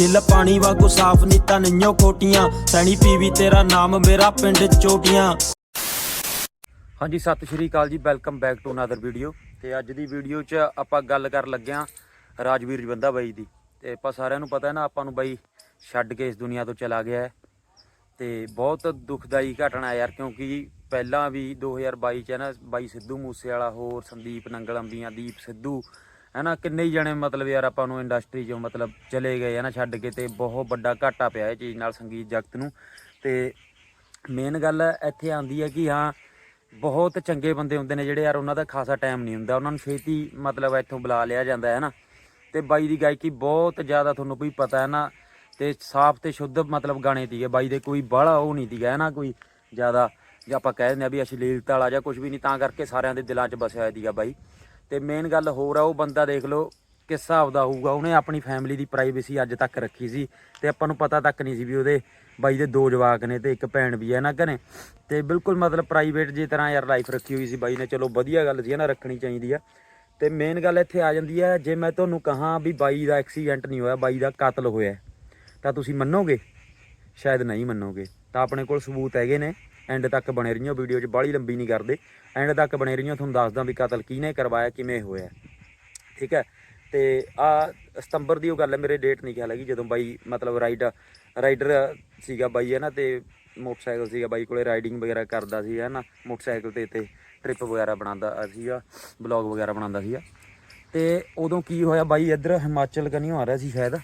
ਦਿਲ ਪਾਣੀ ਵਾਂਗੂ ਸਾਫ਼ ਨਹੀਂ ਨਈਓ ਖੋਟੀਆਂ ਸੈਣੀ ਪੀਵੀ ਤੇਰਾ ਨਾਮ ਮੇਰਾ ਪਿੰਡ ਚੋਟੀਆਂ। ਹਾਂਜੀ, ਸਤਿ ਸ਼੍ਰੀ ਅਕਾਲ ਜੀ। Welcome back to another video ਤੇ ਅੱਜ ਦੀ ਵੀਡੀਓ 'ਚ ਆਪਾਂ ਗੱਲ ਕਰਨ ਲੱਗਿਆ ਰਾਜਵੀਰ ਜਵੰਦਾ ਬਾਈ ਦੀ। ਤੇ ਆਪਾਂ ਸਾਰਿਆਂ ਨੂੰ ਪਤਾ ਹੈ ਨਾ, ਆਪਾਂ ਨੂੰ ਬਾਈ ਛੱਡ ਕੇ ਇਸ ਦੁਨੀਆ ਤੋਂ ਚਲਾ ਗਿਆ ਹੈ। ਤੇ ਬਹੁਤ ਦੁਖਦਾਈ ਘਟਨਾ ਯਾਰ, ਕਿਉਂਕਿ ਪਹਿਲਾਂ ਵੀ 2022 ਚ ਹੈ ਨਾ, ਬਾਈ ਸਿੱਧੂ ਮੂਸੇ ਵਾਲਾ ਹੋਰ ਸੰਦੀਪ ਨੰਗਲ ਅੰਬੀਆਂ, ਦੀਪ ਸਿੱਧੂ ਹੈ ਨਾ ਕਿੰਨੇ ਹੀ ਜਣੇ ਮਤਲਬ ਯਾਰ ਆਪਾਂ ਨੂੰ ਇੰਡਸਟਰੀ 'ਚੋਂ ਮਤਲਬ ਚਲੇ ਗਏ ਹੈ ਨਾ ਛੱਡ ਕੇ ਤੇ ਬਹੁਤ ਵੱਡਾ ਘਾਟਾ ਪਿਆ ਇਹ ਚੀਜ਼ ਨਾਲ ਸੰਗੀਤ ਜਗਤ ਨੂੰ। ਤੇ ਮੇਨ ਗੱਲ ਇੱਥੇ ਆਉਂਦੀ ਹੈ ਕਿ ਹਾਂ, ਬਹੁਤ ਚੰਗੇ ਬੰਦੇ ਹੁੰਦੇ ਨੇ ਜਿਹੜੇ ਯਾਰ ਉਹਨਾਂ ਦਾ ਖਾਸਾ ਟਾਈਮ ਨਹੀਂ ਹੁੰਦਾ, ਉਹਨਾਂ ਨੂੰ ਛੇਤੀ ਮਤਲਬ ਇੱਥੋਂ ਬੁਲਾ ਲਿਆ ਜਾਂਦਾ ਹੈ ਨਾ ਤੇ ਬਾਈ ਦੀ ਗਾਇਕੀ ਬਹੁਤ ਜ਼ਿਆਦਾ ਤੁਹਾਨੂੰ ਵੀ ਪਤਾ ਹੈ ਨਾ ਤੇ ਸਾਫ਼ ਤੇ ਸ਼ੁੱਧ ਮਤਲਬ ਗਾਣੇ ਸੀਗੇ। ਬਾਈ ਦੇ ਕੋਈ ਬਾਹਲਾ ਉਹ ਨਹੀਂ ਸੀਗਾ ਹੈ ਨਾ ਕੋਈ ਜ਼ਿਆਦਾ, ਜੇ ਆਪਾਂ ਕਹਿ ਦਿੰਦੇ ਆ ਵੀ ਅਸ਼ਲੀਲਤਾ ਵਾਲਾ ਜਾਂ ਕੁਝ ਵੀ ਨਹੀਂ, ਤਾਂ ਕਰਕੇ ਸਾਰਿਆਂ ਦੇ ਦਿਲਾਂ 'ਚ ਵਸਿਆ ਹੋਇਆ ਸੀਗਾ ਬਾਈ। ਤੇ ਮੇਨ ਗੱਲ ਹੋਰ ਆ, ਉਹ ਬੰਦਾ ਦੇਖ ਲਓ ਕਿਸ ਹਿਸਾਬ ਦਾ ਹੋਊਗਾ। ਉਹਨੇ ਆਪਣੀ ਫੈਮਿਲੀ ਦੀ ਪ੍ਰਾਈਵੇਸੀ ਅੱਜ ਤੱਕ ਰੱਖੀ ਸੀ ਤੇ ਆਪਾਂ ਨੂੰ ਪਤਾ ਤੱਕ ਨਹੀਂ ਸੀ ਵੀ ਉਹਦੇ ਬਾਈ ਦੇ ਦੋ ਜਵਾਕ ਨੇ ਤੇ ਇੱਕ ਭੈਣ ਵੀ ਹੈ ਨਾ ਘਰੇ। ਤੇ ਬਿਲਕੁਲ ਮਤਲਬ ਪ੍ਰਾਈਵੇਟ ਜੀ ਤਰ੍ਹਾਂ ਯਾਰ ਲਾਈਫ ਰੱਖੀ ਹੋਈ ਸੀ ਬਾਈ ਨੇ। ਚਲੋ ਵਧੀਆ ਗੱਲ ਸੀ ਨਾ, ਰੱਖਣੀ ਚਾਹੀਦੀ ਆ। ਤੇ ਮੇਨ ਗੱਲ ਇੱਥੇ ਆ ਜਾਂਦੀ ਹੈ ਜੇ ਮੈਂ ਤੁਹਾਨੂੰ ਕਹਾਂ ਵੀ ਬਾਈ ਦਾ ਐਕਸੀਡੈਂਟ ਨਹੀਂ ਹੋਇਆ, ਬਾਈ ਦਾ ਕਤਲ ਹੋਇਆ, ਤਾਂ ਤੁਸੀਂ ਮੰਨੋਗੇ? ਸ਼ਾਇਦ ਨਹੀਂ ਮੰਨੋਗੇ। ਤਾਂ ਆਪਣੇ ਕੋਲ ਸਬੂਤ ਹੈਗੇ ਨੇ। ਐਂਡ ਤੱਕ ਬਣੇ ਰਹੀਓ ਵੀਡੀਓ 'ਚ ਬਾਹਲੀ ਲੰਬੀ ਨਹੀਂ ਕਰਦੇ। ਐਂਡ ਤੱਕ ਬਣੇ ਰਹੀਓ, ਤੁਹਾਨੂੰ ਦੱਸਦਾ ਵੀ ਕਤਲ ਕਿਹਨੇ ਕਰਵਾਇਆ, ਕਿਵੇਂ ਹੋਇਆ। ਠੀਕ ਹੈ? ਤੇ ਆ ਸਤੰਬਰ ਦੀ ਉਹ ਗੱਲ ਹੈ, ਮੇਰੇ ਡੇਟ ਨਹੀਂ ਖਿਆਲ ਹੈਗੀ, ਜਦੋਂ ਬਾਈ, ਮਤਲਬ ਰਾਈਡ ਰਾਈਡਰ ਸੀਗਾ ਬਾਈ, ਹੈ ਨਾ, ਤੇ ਮੋਟਰਸਾਈਕਲ ਸੀਗਾ ਬਾਈ ਕੋਲੇ ਰਾਈਡਿੰਗ ਵਗੈਰਾ ਕਰਦਾ ਸੀ ਹੈ ਨਾ, ਮੋਟਰਸਾਈਕਲ ਤੇ ਤੇ ਟ੍ਰਿਪ ਵਗੈਰਾ ਬਣਾਉਂਦਾ ਸੀਗਾ ਬਲੌਗ ਵਗੈਰਾ ਬਣਾਉਂਦਾ ਸੀਗਾ। ਤੇ ਉਦੋਂ ਕੀ ਹੋਇਆ, ਬਾਈ ਇੱਧਰ ਹਿਮਾਚਲ ਕਨੀਓ ਆ ਰਿਹਾ ਸੀ ਸ਼ਾਇਦ।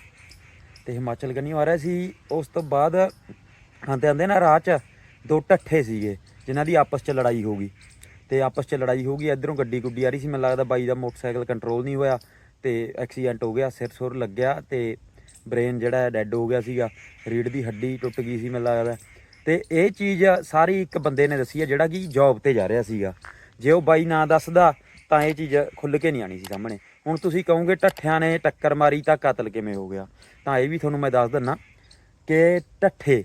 ਤੇ ਹਿਮਾਚਲ ਕਨੀਓ ਆ ਰਿਹਾ ਸੀ, ਉਸ ਤੋਂ ਬਾਅਦ ਆਂਦੇ ਆਂਦੇ ਨਾ ਰਾਹ 'ਚ ਦੋ ਟੱਠੇ ਸੀਗੇ, ਜਿਨ੍ਹਾਂ ਦੀ ਆਪਸ 'ਚ ਲੜਾਈ ਹੋ ਗਈ। ਤੇ ਆਪਸ 'ਚ ਲੜਾਈ ਹੋ ਗਈ, ਇਧਰੋਂ ਗੱਡੀ ਗੁੱਡੀ ਆ ਰਹੀ ਸੀ, ਮੈਨੂੰ ਲੱਗਦਾ ਬਾਈ ਦਾ ਮੋਟਰਸਾਈਕਲ ਕੰਟਰੋਲ ਨਹੀਂ ਹੋਇਆ, ਤੇ ਐਕਸੀਡੈਂਟ ਹੋ ਗਿਆ, ਸਿਰ ਸੁਰ ਲੱਗਿਆ, ਤੇ ਬ੍ਰੇਨ ਜਿਹੜਾ ਹੈ ਡੈੱਡ ਹੋ ਗਿਆ ਸੀਗਾ ਰੀੜ ਦੀ ਹੱਡੀ ਟੁੱਟ ਗਈ ਸੀ ਮੈਨੂੰ ਲੱਗਦਾ। ਤੇ ਇਹ ਚੀਜ਼ ਸਾਰੀ ਇੱਕ ਬੰਦੇ ਨੇ ਦੱਸੀ ਹੈ ਜਿਹੜਾ ਕਿ ਜੌਬ ਤੇ ਜਾ ਰਿਹਾ ਸੀਗਾ। ਜੇ ਉਹ ਬਾਈ ਨਾ ਦੱਸਦਾ, ਤਾਂ ਇਹ ਚੀਜ਼ ਖੁੱਲ ਕੇ ਨਹੀਂ ਆਣੀ ਸੀ ਸਾਹਮਣੇ। ਹੁਣ ਤੁਸੀਂ ਕਹੋਗੇ ਟੱਠਿਆਂ ਨੇ ਟੱਕਰ ਮਾਰੀ ਤਾਂ ਕਤਲ ਕਿਵੇਂ ਹੋ ਗਿਆ? ਤਾਂ ਇਹ ਵੀ ਤੁਹਾਨੂੰ ਮੈਂ ਦੱਸ ਦਿੰਨਾ ਕਿ ਟੱਠੇ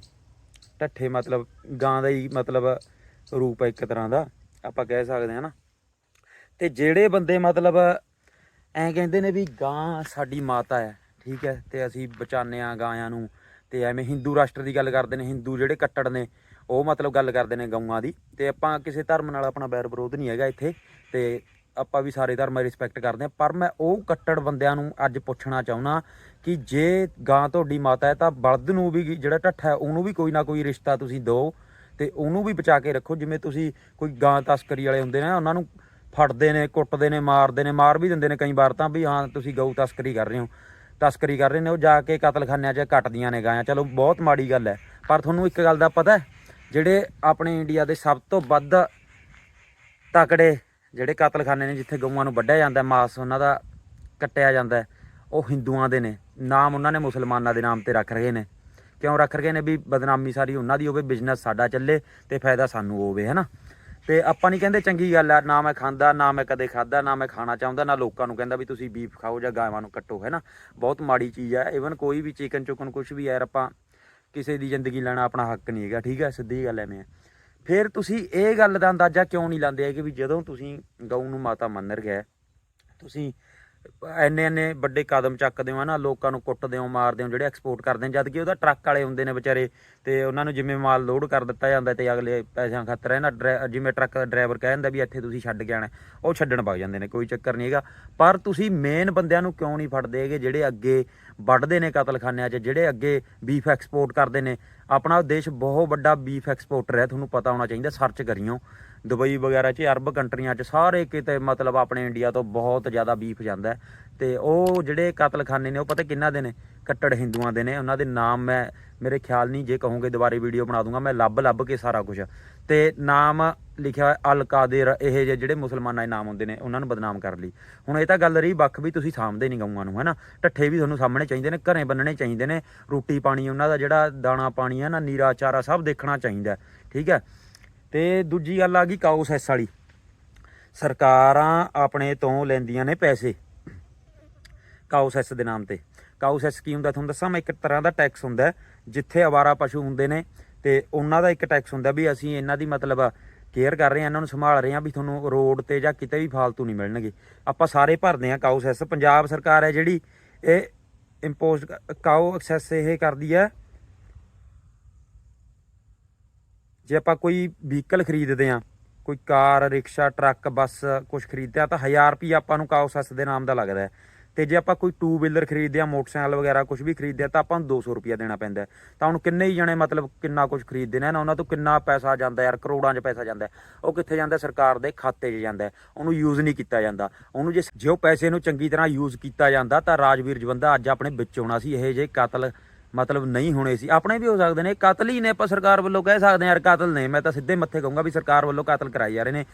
ਢੱਠੇ ਮਤਲਬ ਗਾਂ ਦਾ ਹੀ ਮਤਲਬ ਰੂਪ ਹੈ ਇੱਕ ਤਰ੍ਹਾਂ ਦਾ, ਆਪਾਂ ਕਹਿ ਸਕਦੇ ਹਾਂ ਨਾ। ਤੇ ਜਿਹੜੇ ਬੰਦੇ ਮਤਲਬ ਐਂ ਕਹਿੰਦੇ ਨੇ ਵੀ ਗਾਂ ਸਾਡੀ ਮਾਤਾ ਹੈ, ਠੀਕ ਹੈ, ਤੇ ਅਸੀਂ ਬਚਾਉਂਦੇ ਆ ਗਾਇਆਂ ਨੂੰ, ਤੇ ਐਵੇਂ ਹਿੰਦੂ ਰਾਸ਼ਟਰ ਦੀ ਗੱਲ ਕਰਦੇ ਨੇ, ਹਿੰਦੂ ਜਿਹੜੇ ਕੱਟੜ ਨੇ, ਉਹ ਮਤਲਬ ਗੱਲ ਕਰਦੇ ਨੇ ਗਊਆਂ ਦੀ। ਤੇ ਆਪਾਂ ਕਿਸੇ ਧਰਮ ਨਾਲ ਆਪਣਾ ਬੈਰ ਵਿਰੋਧ ਨਹੀਂ ਹੈਗਾ ਇੱਥੇ, ਤੇ ਆਪਾਂ ਵੀ ਸਾਰੇ ਧਰਮਾਂ ਰਿਸਪੈਕਟ ਕਰਦੇ ਆ ਪਰ ਮੈਂ ਉਹ ਕੱਟੜ ਬੰਦਿਆਂ ਨੂੰ ਅੱਜ ਪੁੱਛਣਾ ਚਾਹੁੰਦਾ ਕਿ ਜੇ ਗਾਂ ਤੁਹਾਡੀ ਮਾਤਾ ਹੈ ਤਾਂ ਬਲਦ ਨੂੰ ਵੀ ਜਿਹੜਾ ਢੱਠਾ ਹੈ, ਉਹਨੂੰ ਵੀ ਕੋਈ ਨਾ ਕੋਈ ਰਿਸ਼ਤਾ ਤੁਸੀਂ ਦਿਓ ਤੇ ਉਹਨੂੰ ਵੀ ਬਚਾ ਕੇ ਰੱਖੋ। ਜਿਵੇਂ ਤੁਸੀਂ ਕੋਈ ਗਾਂ ਤਸਕਰੀ ਵਾਲੇ ਹੁੰਦੇ ਨੇ, ਉਹਨਾਂ ਨੂੰ ਫੜਦੇ ਨੇ, ਕੁੱਟਦੇ ਨੇ, ਮਾਰਦੇ ਨੇ, ਮਾਰ ਵੀ ਦਿੰਦੇ ਨੇ ਕਈ ਵਾਰ ਤਾਂ ਵੀ ਹਾਂ, ਤੁਸੀਂ ਗਊ ਤਸਕਰੀ ਕਰ ਰਹੇ ਹੋ। ਤਸਕਰੀ ਕਰ ਰਹੇ ਨੇ, ਉਹ ਜਾ ਕੇ ਕਤਲਖਾਨਿਆਂ 'ਚ ਕੱਟਦੀਆਂ ਨੇ ਗਾਂ ਚਲੋ, ਬਹੁਤ ਮਾੜੀ ਗੱਲ ਹੈ। ਪਰ ਤੁਹਾਨੂੰ ਇੱਕ ਗੱਲ ਦਾ ਪਤਾ ਹੈ, ਜਿਹੜੇ ਆਪਣੇ ਇੰਡੀਆ ਦੇ ਸਭ ਤੋਂ ਵੱਧ ਤਕੜੇ ਜਿਹੜੇ ਕਤਲਖਾਨੇ ਨੇ, ਜਿੱਥੇ ਗਊਆਂ ਨੂੰ ਵੱਢਿਆ ਜਾਂਦਾ ਮਾਸ ਉਹਨਾਂ ਦਾ ਕੱਟਿਆ ਜਾਂਦਾ ਉਹ ਹਿੰਦੂਆਂ ਦੇ ਨੇ। ਨਾਮ ਉਹਨਾਂ ਨੇ ਮੁਸਲਮਾਨਾਂ ਦੇ ਨਾਮ ਤੇ ਰੱਖ ਰਹੇ ਨੇ। ਕਿਉਂ ਰੱਖ ਰਹੇ ਨੇ? ਵੀ ਬਦਨਾਮੀ ਸਾਰੀ ਉਹਨਾਂ ਦੀ ਹੋਵੇ, ਬਿਜ਼ਨਸ ਸਾਡਾ ਚੱਲੇ ਤੇ ਫਾਇਦਾ ਸਾਨੂੰ ਹੋਵੇ, ਹੈਨਾ? ਤੇ ਆਪਾਂ ਨਹੀਂ ਕਹਿੰਦੇ ਚੰਗੀ ਗੱਲ ਆ, ਨਾ ਮੈਂ ਖਾਂਦਾ, ਨਾ ਮੈਂ ਕਦੇ ਖਾਦਾ, ਨਾ ਮੈਂ ਖਾਣਾ ਚਾਹੁੰਦਾ, ਨਾ ਲੋਕਾਂ ਨੂੰ ਕਹਿੰਦਾ ਵੀ ਤੁਸੀਂ ਬੀਫ ਖਾਓ ਜਾਂ ਗਾਵਾਂ ਨੂੰ ਕੱਟੋ, ਹੈਨਾ? ਬਹੁਤ ਮਾੜੀ ਚੀਜ਼ ਹੈ ਇਵਨ ਕੋਈ ਵੀ ਚਿਕਨ ਚੁਕਨ ਕੁਝ ਵੀ ਯਾਰ, ਆਪਾਂ ਕਿਸੇ ਦੀ ਜ਼ਿੰਦਗੀ ਲੈਣਾ ਆਪਣਾ ਹੱਕ ਨਹੀਂ ਹੈਗਾ, ਠੀਕ ਹੈ ਸਿੱਧੀ ਗੱਲ ਐਵੇਂ ਹੈ ਫਿਰ ਤੁਸੀਂ ਇਹ ਗੱਲ ਦਾ ਅੰਦਾਜ਼ਾ ਕਿਉਂ ਨਹੀਂ ਲਾਉਂਦੇ ਹੈਗੇ ਵੀ ਜਦੋਂ ਤੁਸੀਂ ਗਊ ਨੂੰ ਮਾਤਾ ਮੰਨਰ ਗਏ ਤੁਸੀਂ ਐਨੇ ਐਨੇ ਵੱਡੇ ਕਦਮ ਚੱਕਦੇ ਹੋ ਨਾ ਲੋਕਾਂ ਨੂੰ ਕੁੱਟਦੇ ਹੋ, ਮਾਰਦੇ ਹੋ, ਜਿਹੜੇ ਐਕਸਪੋਰਟ ਕਰਦੇ ਨੇ ਜਦ ਕਿ ਉਹਦਾ ਟਰੱਕ ਵਾਲੇ ਹੁੰਦੇ ਨੇ ਵਿਚਾਰੇ, ਤੇ ਉਹਨਾਂ ਨੂੰ ਜਿਵੇਂ ਮਾਲ ਲੋਡ ਕਰ ਦਿੱਤਾ ਜਾਂਦਾ ਤੇ ਅਗਲੇ ਪੈਸਿਆਂ ਖਾਤਰ ਹੈ ਨਾ ਡਰਾ- ਜਿਵੇਂ ਟਰੱਕ ਡਰਾਈਵਰ ਕਹਿ ਦਿੰਦਾ ਵੀ ਇੱਥੇ ਤੁਸੀਂ ਛੱਡ ਕੇ ਆਣਾ ਉਹ ਛੱਡਣ ਪਾ ਜਾਂਦੇ ਨੇ, ਕੋਈ ਚੱਕਰ ਨਹੀਂ ਹੈਗਾ। ਪਰ ਤੁਸੀਂ ਮੇਨ ਬੰਦਿਆਂ ਨੂੰ ਕਿਉਂ ਨਹੀਂ ਫੜਦੇ ਹੈਗੇ, ਜਿਹੜੇ ਅੱਗੇ ਵੱਢਦੇ ਨੇ ਕਤਲਖਾਨਿਆਂ 'ਚ, ਜਿਹੜੇ ਅੱਗੇ ਬੀਫ ਐਕਸਪੋਰਟ ਕਰਦੇ ਨੇ? ਆਪਣਾ ਦੇਸ਼ ਬਹੁਤ ਵੱਡਾ ਬੀਫ ਐਕਸਪੋਰਟਰ ਹੈ, ਤੁਹਾਨੂੰ ਪਤਾ ਹੋਣਾ ਚਾਹੀਦਾ, ਸਰਚ ਕਰਿਓ। ਦੁਬਈ ਵਗੈਰਾ 'ਚ, ਅਰਬ ਕੰਟਰੀਆਂ 'ਚ, ਸਾਰੇ ਕਿਤੇ ਮਤਲਬ ਆਪਣੇ ਇੰਡੀਆ ਤੋਂ ਬਹੁਤ ਜ਼ਿਆਦਾ ਬੀਫ ਜਾਂਦਾ ਹੈ। ਤੇ ਉਹ ਜਿਹੜੇ ਕਤਲਖਾਨੇ ਨੇ, ਉਹ ਪਤਾ ਕਿੰਨਾ ਦੇ ਨੇ? ਕੱਟੜ ਹਿੰਦੂਆਂ ਦੇ ਨੇ। ਉਹਨਾਂ ਦੇ ਨਾਮ ਮੈਂ, ਮੇਰੇ ਖਿਆਲ ਨਹੀਂ, ਜੇ ਕਹੋਗੇ ਦੁਬਾਰੇ ਵੀਡੀਓ ਬਣਾ ਦੂੰਗਾ, ਮੈਂ ਲੱਭ ਲੱਭ ਕੇ ਸਾਰਾ ਕੁਝ ਤੇ ਨਾਮ ਲਿਖਿਆ ਹੋਇਆ ਅਲ ਕਾਦਰ, ਇਹ ਜਿਹੇ ਜਿਹੜੇ ਮੁਸਲਮਾਨਾਂ ਦੇ ਨਾਮ ਹੁੰਦੇ ਨੇ, ਉਹਨਾਂ ਨੂੰ ਬਦਨਾਮ ਕਰ ਲਈ। ਹੁਣ ਇਹ ਤਾਂ ਗੱਲ ਰਹੀ, ਵੱਖ ਵੀ ਤੁਸੀਂ ਸਾਂਭਦੇ ਨਹੀਂ ਗਊਆਂ ਨੂੰ, ਹੈਨਾ? ਢੱਠੇ ਵੀ ਤੁਹਾਨੂੰ ਸਾਹਮਣੇ ਚਾਹੀਦੇ ਨੇ, ਘਰੇ ਬੰਨਣੇ ਚਾਹੀਦੇ ਨੇ। ਰੋਟੀ ਪਾਣੀ, ਉਹਨਾਂ ਦਾ ਜਿਹੜਾ ਦਾਣਾ ਪਾਣੀ ਹੈ ਨਾ, ਨੀਰਾ ਚਾਰਾ ਸਭ ਦੇਖਣਾ ਚਾਹੀਦਾ ਠੀਕ ਹੈ? ਤੇ ਦੂਜੀ ਗੱਲ ਆ ਗਈ ਕਾਊ ਸੈਸ ਵਾਲੀ। ਸਰਕਾਰਾਂ ਆਪਣੇ ਤੋਂ ਲੈਂਦੀਆਂ ਨੇ ਪੈਸੇ। ਕਾਊ ਸੈਸ ਦੇ ਨਾਮ ਤੇ। ਕਾਊਸੈਸ ਕੀ ਹੁੰਦਾ ਤੁਹਾਨੂੰ ਦੱਸਾਂ? ਮੈਂ ਇੱਕ ਤਰ੍ਹਾਂ ਦਾ ਟੈਕਸ ਹੁੰਦਾ ਜਿੱਥੇ ਆਵਾਰਾ ਪਸ਼ੂ ਹੁੰਦੇ ਨੇ ਤੇ ਉਹਨਾਂ ਦਾ ਇੱਕ ਟੈਕਸ ਹੁੰਦਾ ਵੀ ਅਸੀਂ ਇਹਨਾਂ ਦੀ ਮਤਲਬ ਕੇਅਰ ਕਰ ਰਹੇ ਹਾਂ, ਇਹਨਾਂ ਨੂੰ ਸੰਭਾਲ ਰਹੇ ਹਾਂ ਵੀ ਤੁਹਾਨੂੰ ਰੋਡ ਤੇ ਜਾਂ ਕਿਤੇ ਵੀ ਫਾਲਤੂ ਨਹੀਂ ਮਿਲਣਗੇ। ਆਪਾਂ ਸਾਰੇ ਭਰਦੇ ਹਾਂ ਕਾਊ ਸੈਸ ਪੰਜਾਬ ਸਰਕਾਰ ਹੈ ਜਿਹੜੀ ਇਹ ਇੰਪੋਜ਼ ਕਾਓ ਐਕਸੈਸ ਇਹ ਕਰਦੀ ਹੈ ਜੇ ਆਪਾਂ ਕੋਈ ਵਹੀਕਲ ਖਰੀਦਦੇ ਆ ਕੋਈ ਕਾਰ ਰਿਕਸ਼ਾ ਟਰੱਕ ਬੱਸ ਕੁਝ ਖਰੀਦਦੇ ਆ ਤਾਂ 1000 ਰੁਪਏ ਆਪਾਂ ਨੂੰ ਕਾਓ ਸੈਸ ਦੇ ਨਾਮ ਦਾ ਲੱਗਦਾ ਹੈ। ਤੇ ਜੇ ਆਪਾਂ ਕੋਈ ਟੂ ਵੀਲਰ ਖਰੀਦਦੇ ਆ ਮੋਟਰਸਾਈਕਲ ਵਗੈਰਾ ਕੁਝ ਵੀ ਖਰੀਦਦੇ ਆ ਤਾਂ ਆਪਾਂ ਨੂੰ 200 ਰੁਪਏ ਦੇਣਾ ਪੈਂਦਾ ਤਾਂ ਹੁਣ ਕਿੰਨੇ ਹੀ ਜਣੇ ਮਤਲਬ ਕਿੰਨਾ ਕੁਝ ਖਰੀਦਦੇ ਨੇ ਨਾ, ਉਹਨਾਂ ਤੋਂ ਕਿੰਨਾ ਪੈਸਾ ਜਾਂਦਾ ਯਾਰ ਕਰੋੜਾਂ 'ਚ ਪੈਸਾ ਜਾਂਦਾ ਉਹ ਕਿੱਥੇ ਜਾਂਦਾ ਸਰਕਾਰ ਦੇ ਖਾਤੇ 'ਚ ਜਾਂਦਾ ਉਹਨੂੰ ਯੂਜ਼ ਨਹੀਂ ਕੀਤਾ ਜਾਂਦਾ। ਉਹਨੂੰ ਜੇ ਜੇ ਉਹ ਪੈਸੇ ਨੂੰ ਚੰਗੀ ਤਰ੍ਹਾਂ ਯੂਜ਼ ਕੀਤਾ ਜਾਂਦਾ ਤਾਂ ਰਾਜਵੀਰ ਜਵੰਦਾ ਅੱਜ ਆਪਣੇ ਵਿੱਚ ਹੋਣਾ ਸੀ। ਇਹ ਜੇ ਕਤਲ ਮਤਲਬ ਨਹੀਂ ਹੋਣੇ ਸੀ। ਆਪਣੇ ਵੀ ਹੋ ਸਕਦੇ ਨੇ। ਕਤਲ ਹੀ ਨੇ ਆਪਾਂ ਸਰਕਾਰ ਵੱਲੋਂ ਕਹਿ ਸਕਦੇ ਹਾਂ, ਯਾਰ ਕਤਲ ਨੇ। ਮੈਂ ਤਾਂ ਸਿੱਧੇ ਮੱਥੇ ਕਹੂੰਗਾ ਵੀ ਸਰਕਾਰ ਵੱਲੋਂ ਕਤਲ ਕਰਾਈ ਜਾ ਰਹੇ ਨੇ।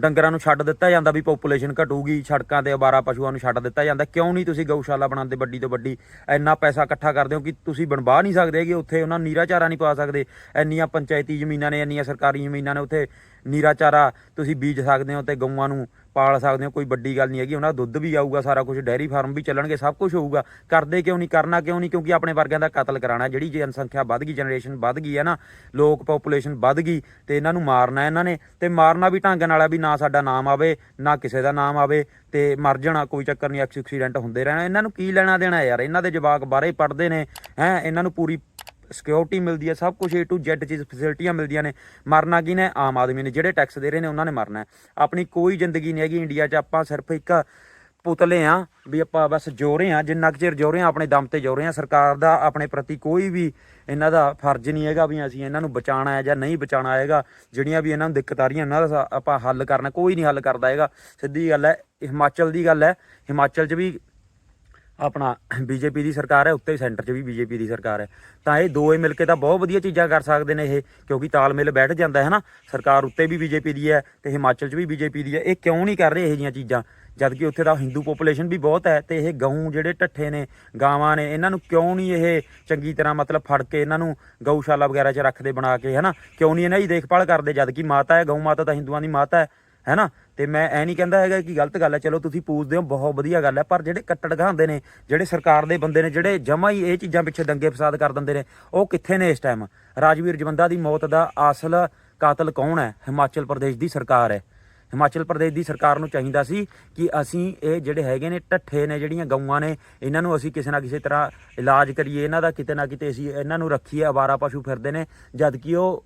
ਡੰਗਰਾਂ ਨੂੰ ਛੱਡ ਦਿੱਤਾ ਜਾਂਦਾ ਵੀ ਪੋਪੂਲੇਸ਼ਨ ਘਟੂਗੀ, ਸੜਕਾਂ ਤੇ ਅਵਾਰਾ ਪਸ਼ੂਆਂ ਨੂੰ ਛੱਡ ਦਿੱਤਾ ਜਾਂਦਾ। ਕਿਉਂ ਨਹੀਂ ਤੁਸੀਂ ਗਊਸ਼ਾਲਾ ਬਣਾਉਂਦੇ ਵੱਡੀ ਤੋਂ ਵੱਡੀ? ਇੰਨਾ ਪੈਸਾ ਇਕੱਠਾ ਕਰਦੇ ਹੋ ਕਿ ਤੁਸੀਂ ਬਣਵਾ ਨਹੀਂ ਸਕਦੇ ਕਿ ਉੱਥੇ ਉਹਨਾਂ ਨੂੰ ਨੀਰਾ ਚਾਰਾ ਨਹੀਂ ਪਾ ਸਕਦੇ। ਇੰਨੀਆਂ ਪੰਚਾਇਤੀ ਜ਼ਮੀਨਾਂ ਨੇ, ਇੰਨੀਆਂ ਸਰਕਾਰੀ ਜ਼ਮੀਨਾਂ ਨੇ ਉੱਥੇ ਨੀਰਾ ਚਾਰਾ ਤੁਸੀਂ ਬੀਜ ਸਕਦੇ ਹੋ ਤੇ ਗਊਆਂ ਨੂੰ ਪਾਲ ਸਕਦੇ ਹੋ, ਕੋਈ ਵੱਡੀ ਗੱਲ ਨਹੀਂ ਹੈਗੀ, ਉਹਨਾਂ ਦਾ ਦੁੱਧ ਵੀ ਆਊਗਾ, ਸਾਰਾ ਕੁਝ ਡੈਰੀ ਫਾਰਮ ਵੀ ਚੱਲਣਗੇ, ਸਭ ਕੁਝ ਹੋਊਗਾ। ਕਰਦੇ ਕਿਉਂ ਨਹੀਂ, ਕਰਨਾ ਕਿਉਂ ਨਹੀਂ, ਕਿਉਂਕਿ ਆਪਣੇ ਵਰਗਿਆਂ ਦਾ ਕਤਲ ਕਰਾਣਾ ਜਿਹੜੀ ਜਨਸੰਖਿਆ ਵੱਧ ਗਈ ਜਨਰੇਸ਼ਨ ਵੱਧ ਗਈ ਹੈ ਨਾ, ਲੋਕ ਪੋਪੂਲੇਸ਼ਨ ਵੱਧ ਗਈ, ਤੇ ਇਹਨਾਂ ਨੂੰ ਮਾਰਨਾ ਇਹਨਾਂ ਨੇ, ਤੇ ਮਾਰਨਾ ਵੀ ਢੰਗ ਨਾਲ ਆ ਵੀ ਨਾ ਸਾਡਾ ਨਾਮ ਆਵੇ, ਨਾ ਕਿਸੇ ਦਾ ਨਾਮ ਆਵੇ, ਤੇ ਮਰ ਜਾਣਾ, ਕੋਈ ਚੱਕਰ ਨਹੀਂ ਐਕਸੀਡੈਂਟ ਹੁੰਦੇ ਰਹਿਣਾ। ਇਹਨਾਂ ਨੂੰ ਕੀ ਲੈਣਾ ਦੇਣਾ ਯਾਰ, ਇਹਨਾਂ ਦੇ ਜਵਾਕ ਬਾਹਰੇ ਪੜਦੇ ਨੇ, ਹੈ, ਇਹਨਾਂ ਨੂੰ ਪੂਰੀ ਸਿਕਿਉਰਿਟੀ ਮਿਲਦੀ ਹੈ, ਸਭ ਕੁਝ A to Z ਚੀਜ਼ ਫੈਸਿਲਿਟੀਆਂ ਮਿਲਦੀਆਂ ਨੇ। ਮਰਨਾ ਕੀ ਨੇ? ਆਮ ਆਦਮੀ ਨੇ। ਜਿਹੜੇ ਟੈਕਸ ਦੇ ਰਹੇ ਨੇ, ਉਹਨਾਂ ਨੇ ਮਰਨਾ ਆਪਣੀ ਕੋਈ ਜ਼ਿੰਦਗੀ ਨਹੀਂ ਹੈਗੀ ਇੰਡੀਆ 'ਚ। ਆਪਾਂ ਸਿਰਫ ਇੱਕ ਪੁਤਲੇ ਆ ਵੀ ਆਪਾਂ ਬਸ ਜੋ ਰਹੇ ਆ ਜਿੰਨਾ ਕੁ ਚਿਰ ਜੋ ਰਹੇ ਆ ਆਪਣੇ ਦਮ ਤੇ ਜੋ ਰਹੇ ਆ ਸਰਕਾਰ ਦਾ ਆਪਣੇ ਪ੍ਰਤੀ ਕੋਈ ਵੀ ਇਹਨਾਂ ਦਾ ਫਰਜ਼ ਨਹੀਂ ਹੈਗਾ ਵੀ ਅਸੀਂ ਇਹਨਾਂ ਨੂੰ ਬਚਾਉਣਾ ਹੈ ਜਾਂ ਨਹੀਂ ਬਚਾਉਣਾ ਹੈਗਾ। ਜਿਹੜੀਆਂ ਵੀ ਇਹਨਾਂ ਨੂੰ ਦਿੱਕਤ ਆ ਰਹੀਆਂ, ਉਹਨਾਂ ਦਾ ਆਪਾਂ ਹੱਲ ਕਰਨਾ ਕੋਈ ਨਹੀਂ ਹੱਲ ਕਰਦਾ ਹੈਗਾ। ਸਿੱਧੀ ਗੱਲ ਹੈ, ਹਿਮਾਚਲ ਦੀ ਗੱਲ ਹੈ। ਹਿਮਾਚਲ 'ਚ ਵੀ ਆਪਣਾ ਬੀਜੇਪੀ ਦੀ ਸਰਕਾਰ ਹੈ, ਉੱਤੇ ਸੈਂਟਰ 'ਚ ਵੀ ਬੀਜੇਪੀ ਦੀ ਸਰਕਾਰ ਹੈ। ਤਾਂ ਇਹ ਦੋਏ ਮਿਲ ਕੇ ਤਾਂ ਬਹੁਤ ਵਧੀਆ ਚੀਜ਼ਾਂ ਕਰ ਸਕਦੇ ਨੇ ਇਹ, ਕਿਉਂਕਿ ਤਾਲਮੇਲ ਬੈਠ ਜਾਂਦਾ ਹੈ ਨਾ। ਸਰਕਾਰ ਉੱਤੇ ਵੀ ਬੀਜੇਪੀ ਦੀ ਹੈ ਤੇ ਹਿਮਾਚਲ 'ਚ ਵੀ ਬੀਜੇਪੀ ਦੀ ਹੈ। ਇਹ ਕਿਉਂ ਨਹੀਂ ਕਰ ਰਹੇ ਇਹ ਜੀਆਂ ਚੀਜ਼ਾਂ? ਜਦ ਕਿ ਉੱਥੇ ਦਾ ਹਿੰਦੂ ਪੋਪੂਲੇਸ਼ਨ ਵੀ ਬਹੁਤ ਹੈ ਤੇ ਇਹ ਗਊ ਜਿਹੜੇ ਢੱਠੇ ਨੇ, ਗਾਵਾਂ ਨੇ, ਇਹਨਾਂ ਨੂੰ ਕਿਉਂ ਨਹੀਂ ਇਹ ਚੰਗੀ ਤਰ੍ਹਾਂ ਮਤਲਬ ਫੜ ਕੇ ਇਹਨਾਂ ਨੂੰ ਗਊਸ਼ਾਲਾ ਵਗੈਰਾ 'ਚ ਰੱਖਦੇ ਬਣਾ ਕੇ ਹਨਾ ਕਿਉਂ ਨਹੀਂ ਇਹਨਾਂ ਦੀ ਦੇਖਭਾਲ ਕਰਦੇ? ਜਦ ਕਿ ਮਾਤਾ ਹੈ, ਗਊ ਮਾਤਾ ਤਾਂ ਹਿੰਦੂਆਂ ਦੀ ਮਾਤਾ ਹੈ। ਹੈਨਾ? ਤੇ ਮੈਂ ਐ ਨਹੀਂ ਕਹਿੰਦਾ ਹੈਗਾ ਕਿ ਗਲਤ ਗੱਲ ਹੈ। ਚਲੋ ਤੁਸੀਂ ਪੂਜਦੇ ਹੋ, ਬਹੁਤ ਵਧੀਆ ਗੱਲ ਹੈ। ਪਰ ਜਿਹੜੇ ਕੱਟੜ ਗਾਂਦੇ ਨੇ, ਜਿਹੜੇ ਸਰਕਾਰ ਦੇ ਬੰਦੇ ਨੇ, ਜਿਹੜੇ ਜਮਾ ਹੀ ਇਹ ਚੀਜ਼ਾਂ ਪਿੱਛੇ ਦੰਗੇ ਫਸਾਦ ਕਰ ਦਿੰਦੇ ਨੇ, ਉਹ ਕਿੱਥੇ ਨੇ ਇਸ ਟਾਈਮ ਰਾਜਵੀਰ ਜਵੰਦਾ ਦੀ ਮੌਤ ਦਾ ਅਸਲ ਕਾਤਲ ਕੌਣ ਹੈ? ਹਿਮਾਚਲ ਪ੍ਰਦੇਸ਼ ਦੀ ਸਰਕਾਰ ਹੈ। ਹਿਮਾਚਲ ਪ੍ਰਦੇਸ਼ ਦੀ ਸਰਕਾਰ ਨੂੰ ਚਾਹੀਦਾ ਸੀ ਕਿ ਅਸੀਂ ਇਹ ਜਿਹੜੇ ਹੈਗੇ ਨੇ ਢੱਠੇ ਨੇ, ਜਿਹੜੀਆਂ ਗਊਆਂ ਨੇ, ਇਹਨਾਂ ਨੂੰ ਅਸੀਂ ਕਿਸੇ ਨਾ ਕਿਸੇ ਤਰ੍ਹਾਂ ਇਲਾਜ ਕਰੀਏ। ਇਹਨਾਂ ਦਾ ਕਿਤੇ ਨਾ ਕਿਤੇ ਅਸੀਂ ਇਹਨਾਂ ਨੂੰ ਰੱਖੀਏ। ਆਵਾਰਾ ਪਸ਼ੂ ਫਿਰਦੇ ਨੇ। ਜਦ ਕਿ ਉਹ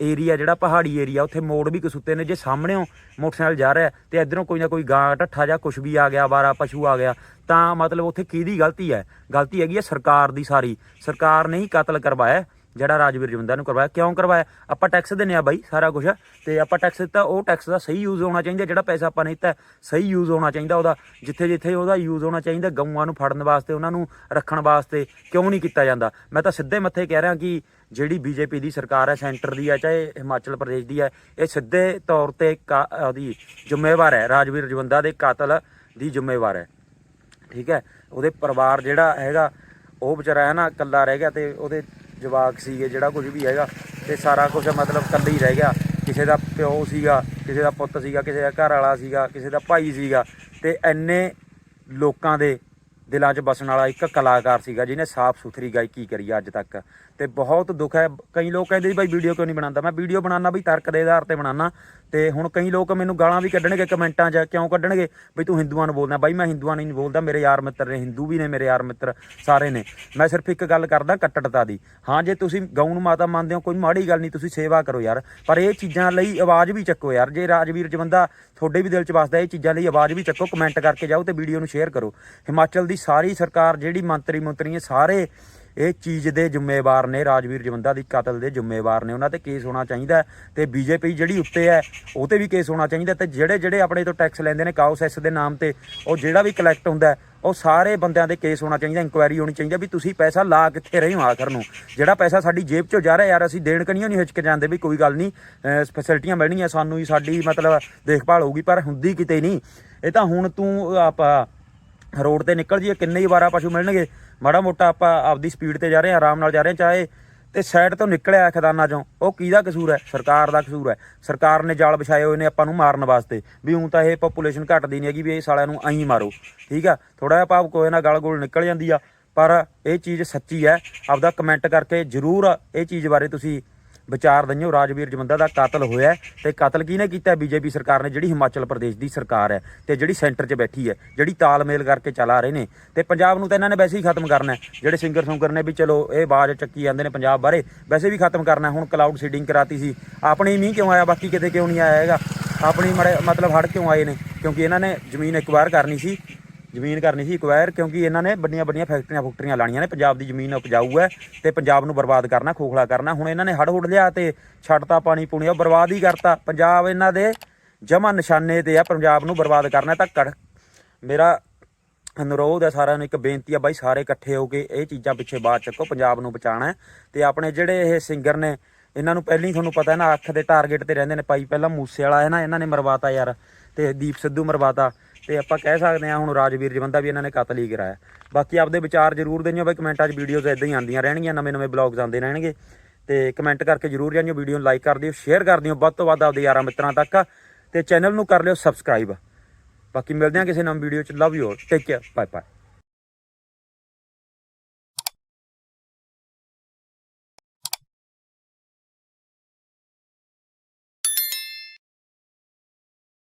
ਏਰੀਆ ਜਿਹੜਾ ਪਹਾੜੀ ਏਰੀਆ ਉੱਥੇ ਮੋੜ ਵੀ ਕਸੁੱਤੇ ਨੇ। ਜੇ ਸਾਹਮਣੇੋਂ ਮੋਟਰਸਾਈਕਲ ਜਾ ਰਿਹਾ ਤੇ ਇਧਰੋਂ ਕੋਈ ਨਾ ਕੋਈ ਗਾਂ, ਢੱਠਾ ਜਾਂ ਕੁਝ ਵੀ ਆ ਗਿਆ, ਵਾਰਾ ਪਸ਼ੂ ਆ ਗਿਆ, ਤਾਂ ਮਤਲਬ ਉੱਥੇ ਕਿਹਦੀ ਗਲਤੀ ਹੈ? ਗਲਤੀ ਹੈਗੀ ਹੈ ਸਰਕਾਰ ਦੀ ਸਾਰੀ। ਸਰਕਾਰ ਨੇ ਹੀ ਕਤਲ ਕਰਵਾਇਆ ਜਿਹੜਾ ਰਾਜਵੀਰ ਜਵੰਦਾ ਨੂੰ ਕਰਵਾਇਆ। ਕਿਉਂ ਕਰਵਾਇਆ? ਆਪਾਂ ਟੈਕਸ ਦਿੰਨੇ ਆ ਬਾਈ, ਸਾਰਾ ਕੁਝ ਤੇ ਆਪਾਂ ਟੈਕਸ ਦਿੱਤਾ, ਉਹ ਟੈਕਸ ਦਾ ਸਹੀ ਯੂਜ਼ ਹੋਣਾ ਚਾਹੀਦਾ, ਜਿਹੜਾ ਪੈਸਾ ਆਪਾਂ ਨੇ ਦਿੱਤਾ, ਸਹੀ ਯੂਜ਼ ਹੋਣਾ ਚਾਹੀਦਾ ਉਹਦਾ। ਜਿੱਥੇ ਜਿੱਥੇ ਉਹਦਾ ਯੂਜ਼ ਹੋਣਾ ਚਾਹੀਦਾ, ਗਊਆਂ ਨੂੰ ਫੜਨ ਵਾਸਤੇ, ਉਹਨਾਂ ਨੂੰ ਰੱਖਣ ਵਾਸਤੇ, ਕਿਉਂ ਨਹੀਂ ਕੀਤਾ ਜਾਂਦਾ? ਮੈਂ ਤਾਂ ਸਿੱਧੇ ਮੱਥੇ ਕਹਿ ਰਿਹਾ ਕਿ ਜਿਹੜੀ ਬੀਜੇਪੀ ਦੀ ਸਰਕਾਰ ਹੈ ਸੈਂਟਰ ਦੀ ਹੈ, ਚਾਹੇ ਹਿਮਾਚਲ ਪ੍ਰਦੇਸ਼ ਦੀ ਹੈ, ਇਹ ਸਿੱਧੇ ਤੌਰ ਤੇ ਕਾ- ਉਹਦੀ ਜ਼ਿੰਮੇਵਾਰ ਹੈ, ਰਾਜਵੀਰ ਜਵੰਦਾ ਦੇ ਕਾਤਲ ਦੀ ਜ਼ਿੰਮੇਵਾਰ ਹੈ। ਠੀਕ ਹੈ? ਉਹਦੇ ਪਰਿਵਾਰ ਜਿਹੜਾ ਹੈਗਾ, ਉਹ ਵਿਚਾਰਾ ਹੈ ਨਾ, ਇਕੱਲਾ ਰਹਿ ਗਿਆ ਤੇ ਉਹਦੇ ਜਵਾਕ ਸੀਗੇ, ਜਿਹੜਾ ਕੁਝ ਵੀ ਹੈਗਾ, ਤੇ ਸਾਰਾ ਕੁਝ ਮਤਲਬ ਇਕੱਲੇ ਹੀ ਰਹਿ ਗਿਆ। ਕਿਸੇ ਦਾ ਪਿਓ ਸੀਗਾ, ਕਿਸੇ ਦਾ ਪੁੱਤ ਸੀਗਾ, ਕਿਸੇ ਦਾ ਘਰ ਵਾਲਾ ਸੀਗਾ, ਕਿਸੇ ਦਾ ਭਾਈ ਸੀਗਾ, ਤੇ ਐਨੇ ਲੋਕਾਂ ਦੇ ਦਿਲਾਂ 'ਚ ਬਸਣ ਵਾਲਾ ਇੱਕ ਕਲਾਕਾਰ ਸੀਗਾ, ਜਿਹਨੇ ਸਾਫ਼ ਸੁਥਰੀ ਗਾਇਕੀ ਕਰੀ ਆ ਅੱਜ ਤੱਕ। ਤੇ ਬਹੁਤ ਦੁੱਖ ਹੈ, ਕਈ ਲੋਕ ਕਹਿੰਦੇ ਜੀ ਬਾਈ ਵੀਡੀਓ ਕਿਉਂ ਨਹੀਂ ਬਣਾਉਂਦਾ? ਮੈਂ ਵੀਡੀਓ ਬਣਾਉਣਾ ਬਈ, ਤਰਕ ਦੇ ਆਧਾਰ ਤੇ ਬਣਾਉਣਾ ਤੇ ਹੁਣ ਕਈ ਲੋਕ ਮੈਨੂੰ ਗਾਲਾਂ ਵੀ ਕੱਢਣਗੇ ਕਮੈਂਟਾਂ 'ਚ, ਕਿਉਂ ਕੱਢਣਗੇ? ਵੀ ਤੂੰ ਹਿੰਦੂਆਂ ਨੂੰ ਬੋਲਦਾ, ਬਾਈ ਮੈਂ ਹਿੰਦੂਆਂ ਨੂੰ ਨਹੀਂ ਬੋਲਦਾ, ਮੇਰੇ ਯਾਰ ਮਿੱਤਰ ਨੇ, ਹਿੰਦੂ ਵੀ ਨੇ, ਮੇਰੇ ਯਾਰ ਮਿੱਤਰ ਸਾਰੇ ਨੇ। ਮੈਂ ਸਿਰਫ ਇੱਕ ਗੱਲ ਕਰਦਾ, ਕੱਟੜਤਾ ਦੀ। ਹਾਂ, ਜੇ ਤੁਸੀਂ ਗਊ ਨੂੰ ਮਾਤਾ ਮੰਨਦੇ ਹੋ, ਕੋਈ ਮਾੜੀ ਗੱਲ ਨਹੀਂ, ਤੁਸੀਂ ਸੇਵਾ ਕਰੋ ਯਾਰ। ਪਰ ਇਹ ਚੀਜ਼ਾਂ ਲਈ ਆਵਾਜ਼ ਵੀ ਚੱਕੋ ਯਾਰ। ਜੇ ਰਾਜਵੀਰ ਜਵੰਦਾ ਤੁਹਾਡੇ ਵੀ ਦਿਲ 'ਚ ਵਸਦਾ, ਇਹ ਚੀਜ਼ਾਂ ਲਈ ਆਵਾਜ਼ ਵੀ ਚੱਕੋ, ਕਮੈਂਟ ਕਰਕੇ ਜਾਓ ਤੇ ਵੀਡੀਓ ਨੂੰ ਸ਼ੇਅਰ ਕਰੋ। ਹਿਮਾਚਲ ਦੀ ਸਾਰੀ ਸਰਕਾਰ, ਜਿਹੜੀ ਮੰਤਰੀ ਮੰਤਰੀ ਸਾਰੇ ਇਹ ਚੀਜ਼ ਦੇ ਜ਼ਿੰਮੇਵਾਰ ਨੇ, ਰਾਜਵੀਰ ਜਵੰਦਾ ਦੀ ਕਤਲ ਦੇ ਜ਼ਿੰਮੇਵਾਰ ਨੇ। ਉਹਨਾਂ ਤੇ ਕੇਸ ਹੋਣਾ ਚਾਹੀਦਾ ਹੈ ਤੇ ਬੀਜੇਪੀ ਜਿਹੜੀ ਉੱਤੇ ਹੈ, ਉਹ ਤੇ ਵੀ ਕੇਸ ਹੋਣਾ ਚਾਹੀਦਾ ਤੇ ਜਿਹੜੇ ਜਿਹੜੇ ਆਪਣੇ ਤੋਂ ਟੈਕਸ ਲੈਂਦੇ ਨੇ ਕਾਓ ਸੈਸ ਦੇ ਨਾਮ ਤੇ, ਉਹ ਜਿਹੜਾ ਵੀ ਕਲੈਕਟ ਹੁੰਦਾ ਉਹ ਸਾਰੇ ਬੰਦਿਆਂ ਦੇ ਕੇਸ ਹੋਣਾ ਚਾਹੀਦਾ ਇਨਕੁਆਇਰੀ ਹੋਣੀ ਚਾਹੀਦੀ ਵੀ ਤੁਸੀਂ ਪੈਸਾ ਲਾ ਕਿੱਥੇ ਰਹੇ ਹੋ ਆਖਰ ਨੂੰ। ਜਿਹੜਾ ਪੈਸਾ ਸਾਡੀ ਜੇਬ 'ਚੋਂ ਜਾ ਰਿਹਾ ਯਾਰ, ਅਸੀਂ ਦੇਣ ਕਣੀਓ ਨਹੀਂ ਹਿਚਕ ਜਾਂਦੇ ਵੀ ਕੋਈ ਗੱਲ ਨਹੀਂ ਫੈਸਿਲਿਟੀਆਂ ਮਿਲਣੀਆਂ, ਸਾਨੂੰ ਹੀ ਸਾਡੀ ਮਤਲਬ ਦੇਖਭਾਲ ਹੋਊਗੀ, ਪਰ ਹੁੰਦੀ ਕਿਤੇ ਨਹੀਂ। ਇਹ ਤਾਂ ਹੁਣ ਤੂੰ ਆਪਾਂ ਰੋਡ ਤੇ ਨਿਕਲ ਜੀਏ ਕਿੰਨੇ ਹੀ ਵਾਰਾ ਪਸ਼ੂ ਮਿਲਣਗੇ। ਮਾੜਾ ਮੋਟਾ ਆਪਾਂ ਆਪਦੀ ਸਪੀਡ ਤੇ ਜਾ ਰਹੇ ਹਾਂ, ਆਰਾਮ ਨਾਲ ਜਾ ਰਹੇ ਹਾਂ, ਚਾਹੇ ਤੇ ਸਾਈਡ ਤੋਂ ਨਿਕਲਿਆ ਖਦਾਨਾ ਚੋਂ। ਉਹ ਕਿਹਦਾ ਕਸੂਰ ਹੈ? ਸਰਕਾਰ ਦਾ ਕਸੂਰ ਹੈ। ਸਰਕਾਰ ਨੇ ਜਾਲ ਵਿਛਾਏ ਹੋਏ ਨੇ ਆਪਾਂ ਨੂੰ ਮਾਰਨ ਵਾਸਤੇ। ਵੀ ਹੁਣ ਤਾਂ ਇਹ ਪੋਪੂਲੇਸ਼ਨ ਘਟਦੀ ਨਹੀਂ ਹੈਗੀ, ਵੀ ਇਹ ਸਾਲਿਆਂ ਨੂੰ ਐਂ ਮਾਰੋ। ਠੀਕ ਆ? ਥੋੜਾ ਜਿਹਾ ਭਾਵ ਕੋਈ ਨਾ ਗਲ ਗੋਲ ਨਿਕਲ ਜਾਂਦੀ ਆ। ਪਰ ਇਹ ਚੀਜ਼ ਸੱਚੀ ਹੈ। ਆਪਦਾ ਕਮੈਂਟ ਕਰਕੇ ਜਰੂਰ ਇਹ ਚੀਜ਼ ਬਾਰੇ ਤੁਸੀਂ ਵਿਚਾਰ ਦਈਓ ਰਾਜਵੀਰ ਜਮੰਦਾ ਦਾ ਕਾਤਲ ਹੋਇਆ ਹੈ ਤੇ ਕਤਲ ਕਿਹਨੇ ਕੀਤਾ ਬੀਜੇਪੀ ਸਰਕਾਰ ਨੇ ਜਿਹੜੀ ਹਿਮਾਚਲ ਪ੍ਰਦੇਸ਼ ਦੀ ਸਰਕਾਰ ਹੈ ਤੇ ਜਿਹੜੀ ਸੈਂਟਰ 'ਚ ਬੈਠੀ ਹੈ, ਜਿਹੜੀ ਤਾਲਮੇਲ ਕਰਕੇ ਚਲਾ ਰਹੇ ਨੇ ਤੇ ਪੰਜਾਬ ਨੂੰ ਤਾਂ ਇਹਨਾਂ ਨੇ ਵੈਸੇ ਹੀ ਖਤਮ ਕਰਨਾ ਜਿਹੜੇ ਸਿੰਗਰ ਸੁੰਗਰ ਨੇ ਵੀ ਚਲੋ ਇਹ ਆਵਾਜ਼ ਚੱਕੀ ਜਾਂਦੇ ਨੇ ਪੰਜਾਬ ਬਾਰੇ, ਵੈਸੇ ਵੀ ਖਤਮ ਕਰਨਾ ਹੁਣ ਕਲਾਊਡ ਸੀਡਿੰਗ ਕਰਾਤੀ ਸੀ। ਆਪਣੇ ਮੀਂਹ ਕਿਉਂ ਆਇਆ? ਬਾਕੀ ਕਿਤੇ ਕਿਉਂ ਨਹੀਂ ਆਇਆ ਹੈਗਾ? ਆਪਣੀ ਮੜੇ ਮਤਲਬ ਹੜ ਕਿਉਂ ਆਏ ਨੇ? ਕਿਉਂਕਿ ਇਹਨਾਂ ਨੇ ਜ਼ਮੀਨ ਇੱਕ ਵਾਰ ਕਰਨੀ ਸੀ। ਜ਼ਮੀਨ ਕਰਨੀ ਸੀ ਐਕਵਾਇਰ ਕਿਉਂਕਿ ਇਹਨਾਂ ਨੇ ਵੱਡੀਆਂ ਵੱਡੀਆਂ ਫੈਕਟਰੀਆਂ ਫੁਕਟਰੀਆਂ ਲਾਣੀਆਂ ਨੇ, ਪੰਜਾਬ ਦੀ ਜ਼ਮੀਨ ਉਪਜਾਊ ਹੈ ਤੇ ਪੰਜਾਬ ਨੂੰ ਬਰਬਾਦ ਕਰਨਾ, ਖੋਖਲਾ ਕਰਨਾ। ਹੁਣ ਇਹਨਾਂ ਨੇ ਹੜ ਹੁੜ ਲਿਆ ਤੇ ਛੱਡਤਾ, ਪਾਣੀ ਪੂਣੀ ਉਹ ਬਰਬਾਦ ਹੀ ਕਰਤਾ। ਪੰਜਾਬ ਇਹਨਾਂ ਦੇ ਜਮਾ ਨਿਸ਼ਾਨੇ ਤੇ ਆ, ਪੰਜਾਬ ਨੂੰ ਬਰਬਾਦ ਕਰਨਾ ਤਾਂ ਕੜ ਮੇਰਾ ਅਨੁਰੋਧ ਹੈ, ਸਾਰਿਆਂ ਨੂੰ ਇੱਕ ਬੇਨਤੀ ਆ ਬਾਈ, ਸਾਰੇ ਇਕੱਠੇ ਹੋ ਕੇ ਇਹ ਚੀਜ਼ਾਂ ਪਿੱਛੇ ਬਾਤ ਚੱਕੋ, ਪੰਜਾਬ ਨੂੰ ਬਚਾਉਣਾ ਹੈ। ਤੇ ਆਪਣੇ ਜਿਹੜੇ ਇਹ ਸਿੰਗਰ ਨੇ, ਇਹਨਾਂ ਨੂੰ ਪਹਿਲਾਂ ਹੀ ਤੁਹਾਨੂੰ ਪਤਾ ਹੈ ਨਾ, ਅੱਖ ਦੇ ਟਾਰਗੇਟ ਤੇ ਰਹਿੰਦੇ ਨੇ। ਭਾਈ, ਪਹਿਲਾਂ ਮੂਸੇ ਵਾਲਾ ਹੈ ਨਾ, ਇਹਨਾਂ ਨੇ ਮਰਵਾਤਾ ਯਾਰ, ਤੇ ਦੀਪ ਸਿੱਧੂ ਮਰਵਾਤਾ। ਤੇ ਆਪਾਂ ਕਹਿ ਸਕਦੇ ਹਾਂ ਹੁਣ ਰਾਜਵੀਰ ਜਵੰਦਾ ਵੀ ਇਹਨਾਂ ਨੇ ਕਤਲ ਹੀ ਕਰਾਇਆ। ਬਾਕੀ ਆਪਦੇ ਵਿਚਾਰ ਜ਼ਰੂਰ ਦੇਣੀਓ ਬਈ, ਕਮੈਂਟਾਂ 'ਚ ਵੀਡੀਓਜ਼ ਇਦਾਂ ਹੀ ਆਉਂਦੀਆਂ ਰਹਿਣਗੀਆਂ, ਨਵੇਂ ਨਵੇਂ ਬਲੌਗਸ ਆਉਂਦੇ ਰਹਿਣਗੇ। ਤੇ ਕਮੈਂਟ ਕਰਕੇ ਜ਼ਰੂਰ ਜਾਣਿਓ ਵੀਡੀਓ ਨੂੰ ਲਾਈਕ ਕਰ ਦਿਓ ਸ਼ੇਅਰ ਕਰ ਦਿਓ, ਵੱਧ ਤੋਂ ਵੱਧ ਆਪਦੇ ਯਾਰਾਂ ਮਿੱਤਰਾਂ ਤੱਕ। ਤੇ ਚੈਨਲ ਨੂੰ ਕਰ ਲਿਓ ਸਬਸਕ੍ਰਾਈਬ ਬਾਕੀ ਮਿਲਦੇ ਹਾਂ ਕਿਸੇ ਨਵੀਂ ਵੀਡੀਓ 'ਚ। Love you take care bye bye